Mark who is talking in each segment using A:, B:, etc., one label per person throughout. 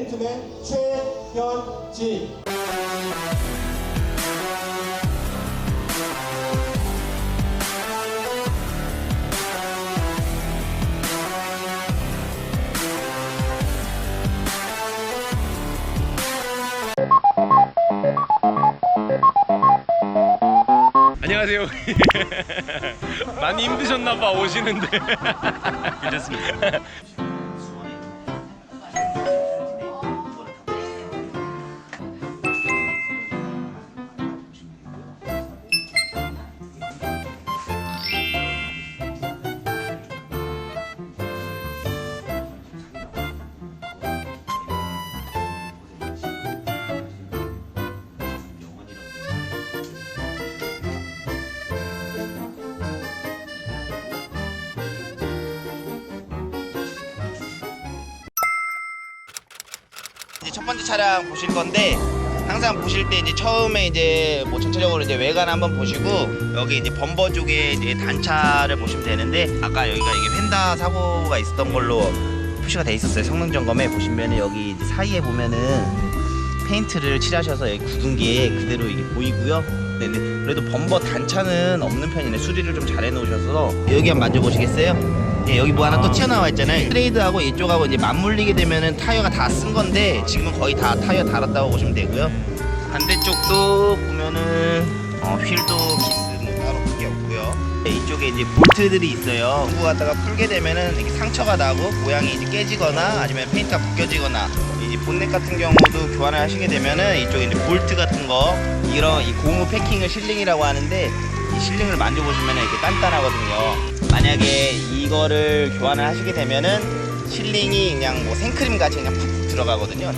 A: A팀의 최현지.
B: 안녕하세요. 많이 힘드셨나봐 오시는데. 괜찮습니다.
C: 번째 차량 보실 건데 항상 보실 때 이제 처음에 이제 뭐 전체적으로 이제 외관 한번 보시고 여기 이제 범버 쪽에 이제 단차를 보시면 되는데 아까 여기가 이게 펜다 사고가 있었던 걸로 표시가 돼 있었어요 성능 점검에 보시면 여기 사이에 보면은 페인트를 칠하셔서 여기 게 그대로 이게 보이고요. 네, 네. 그래도 범버 단차는 없는 편이네. 수리를 좀 잘 해놓으셔서 여기 한번 만져보시겠어요? 예, 여기 뭐 하나 또 튀어나와 있잖아요. 트레이드하고 이쪽하고 이제 맞물리게 되면은 타이어가 다 쓴 건데 지금은 거의 다 타이어 달았다고 보시면 되고요. 반대쪽도 보면은 어, 휠도 기스 뭐 따로 크게 없고요. 네, 이쪽에 이제 볼트들이 있어요. 이거 갖다가 풀게 되면은 이렇게 상처가 나고 모양이 이제 깨지거나 아니면 페인트가 벗겨지거나 이 본넷 같은 경우도 교환을 하시게 되면은 이쪽에 이제 볼트 같은 거 이런 이 고무 패킹을 실링이라고 하는데 이 실링을 만져보시면 이렇게 단단하거든요. 만약에 이거를 교환을 하시게 되면은 실링이 그냥 뭐 생크림 같이 그냥 푹 들어가거든요.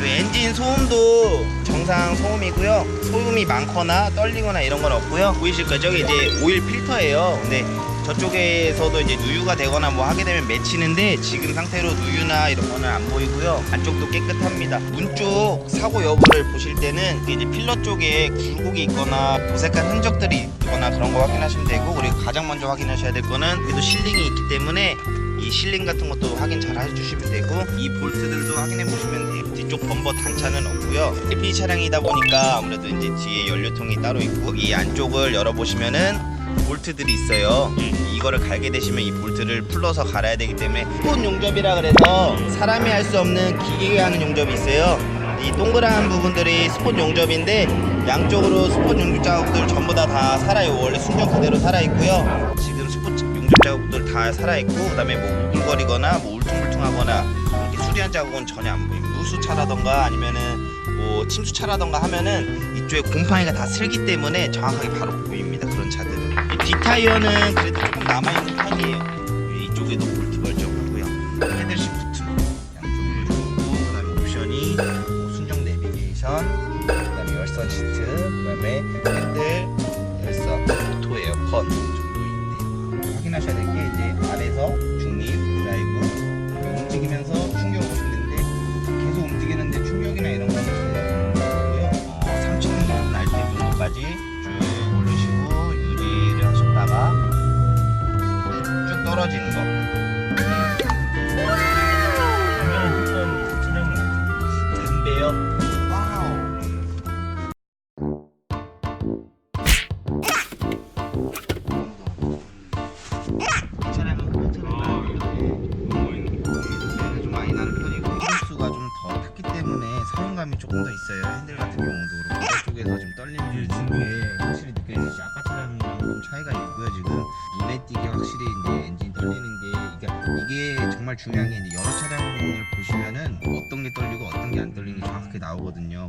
C: 그 엔진 소음도 정상 소음이고요. 소음이 많거나 떨리거나 이런 건 없고요. 보이실 거죠? 이제 오일 필터예요. 근데 저쪽에서도 이제 누유가 되거나 뭐 하게 되면 맺히는데 지금 상태로 누유나 이런 거는 안 보이고요. 안쪽도 깨끗합니다. 문 쪽 사고 여부를 보실 때는 이제 필러 쪽에 굴곡이 있거나 도색한 흔적들이 있거나 그런 거 확인하시면 되고 그리고 가장 먼저 확인하셔야 될 거는 그래도 실링이 있기 때문에 이 실링 같은 것도 확인 잘 해주시면 되고 이 볼트들도 확인해 보시면 돼요. 뒤쪽 범버 단차는 없고요. LPG 차량이다 보니까 아무래도 이제 뒤에 연료통이 따로 있고 이 안쪽을 열어보시면은 볼트들이 있어요. 이거를 갈게 되시면 이 볼트를 풀러서 갈아야 되기 때문에 스폰 용접이라 그래서 사람이 할 수 없는 기계가 하는 용접이 있어요. 이 동그란 부분들이 스폰 용접인데 양쪽으로 스폰 용접 자국들 전부 다 다 살아요. 원래 순정 그대로 살아 있고요. 지금 용접 자국들 다 살아 있고 그다음에 뭐 우글거리거나 뭐 울퉁불퉁하거나 이렇게 수리한 자국은 전혀 안 보입니다. 누수차라던가 아니면은 뭐 침수차라던가 하면은 이쪽에 곰팡이가 다 슬기 때문에 정확하게 바로 보입니다. 그런 차들은 이 뒷타이어는 그래도 조금 남아 있는 편이에요. 이쪽에도 안에서 중립 드라이브 움직이면서 충격을 주는데 계속 움직이는데 충격이나 이런 거는 없고요. 어, 3,000 RPM 정도까지 쭉 올리시고 유지를 하셨다가 쭉 떨어지는 거. 이쪽에서 좀 있는 게 확실히 느껴지지. 아까 차량이랑 좀 차이가 있고요. 지금 눈에 띄게 확실히 이제 엔진 떨리는 게 그러니까 이게 정말 중요한 게 이제 여러 차량을 보시면은 어떤 게 떨리고 어떤 게 안 떨리는 게 정확하게 나오거든요.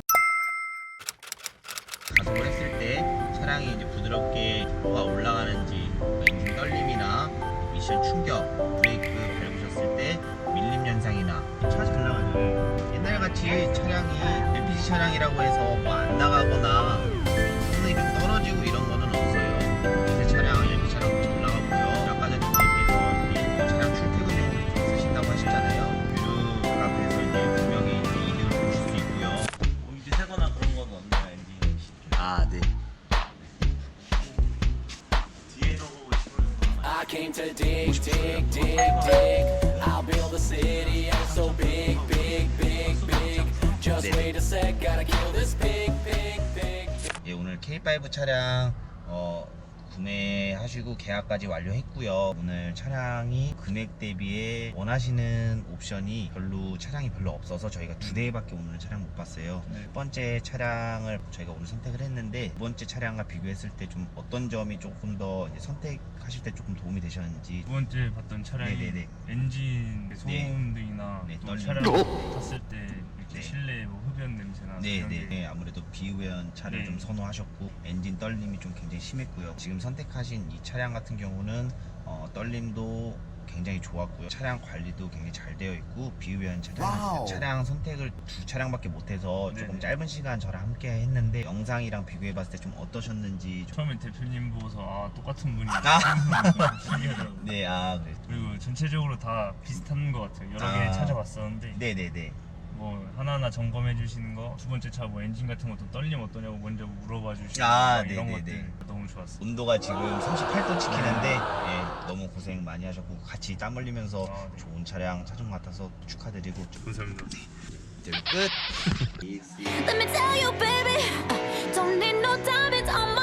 C: 가속을 했을 때 차량이 이제 부드럽게 속도가 올라가는지 엔진 떨림이나 미션 충격, 브레이크 밟으셨을 때 밀림 현상이나 차 잘 나가죠. 옛날 같이 차량이 차량이라고 해서 뭐 안 나가거나 성능이 좀 떨어지고 이런 G5 차량 어, 구매하시고 계약까지 완료했고요. 오늘 차량이 금액 대비에 원하시는 옵션이 별로 차량이 별로 없어서 저희가 두 대밖에 오늘 차량 못 봤어요.
B: 네.
C: 첫 번째 차량을 저희가 오늘 선택을 했는데 두 번째 차량과 비교했을 때 좀 어떤 점이 조금 더 선택하실 때 조금 도움이 되셨는지
D: 두 번째 봤던 차량이
C: 네네네.
D: 엔진 소음등이나
C: 네,
D: 또
C: 떨림.
D: 차량 탔을 때 이렇게
C: 네.
D: 실내 뭐 흡연 냄새나
C: 네,
D: 이런
C: 네,
D: 게
C: 네. 아무래도 비우연 차를
D: 네.
C: 좀 선호하셨고 엔진 떨림이 좀 굉장히 심했고요. 지금 선택하신 이 차량 같은 경우는 어, 떨림도 굉장히 좋았고요. 차량 관리도 굉장히 잘 되어 있고 비우연 차량 차량 선택을 두 차량밖에 못해서 조금
D: 네네.
C: 짧은 시간 저랑 함께 했는데 영상이랑 비교해봤을 때 좀 어떠셨는지 좀...
D: 처음에 대표님 보고서 아 똑같은 분이
C: 아.
D: 신기하더라고요.
C: 네, 아 그래.
D: 그리고 전체적으로 다 비슷한 것 같아요. 여러 개
C: 아.
D: 찾아봤었는데
C: 네, 네, 네.
D: 뭐 하나하나 점검해 주시는 거, 두 번째 차 뭐 엔진 같은 것도 떨림 어떠냐고 먼저 물어봐 주시고
C: 아,
D: 이런
C: 네네네.
D: 것들 너무 좋았어요.
C: 온도가 지금 38도 찍히는데 예, 너무 고생 많이 하셨고 같이 땀 흘리면서
D: 아, 네.
C: 좋은 차량 차종 같아서 축하드리고
D: 감사합니다.
C: 끝.
E: Let me tell you, baby, I don't need no diamonds on my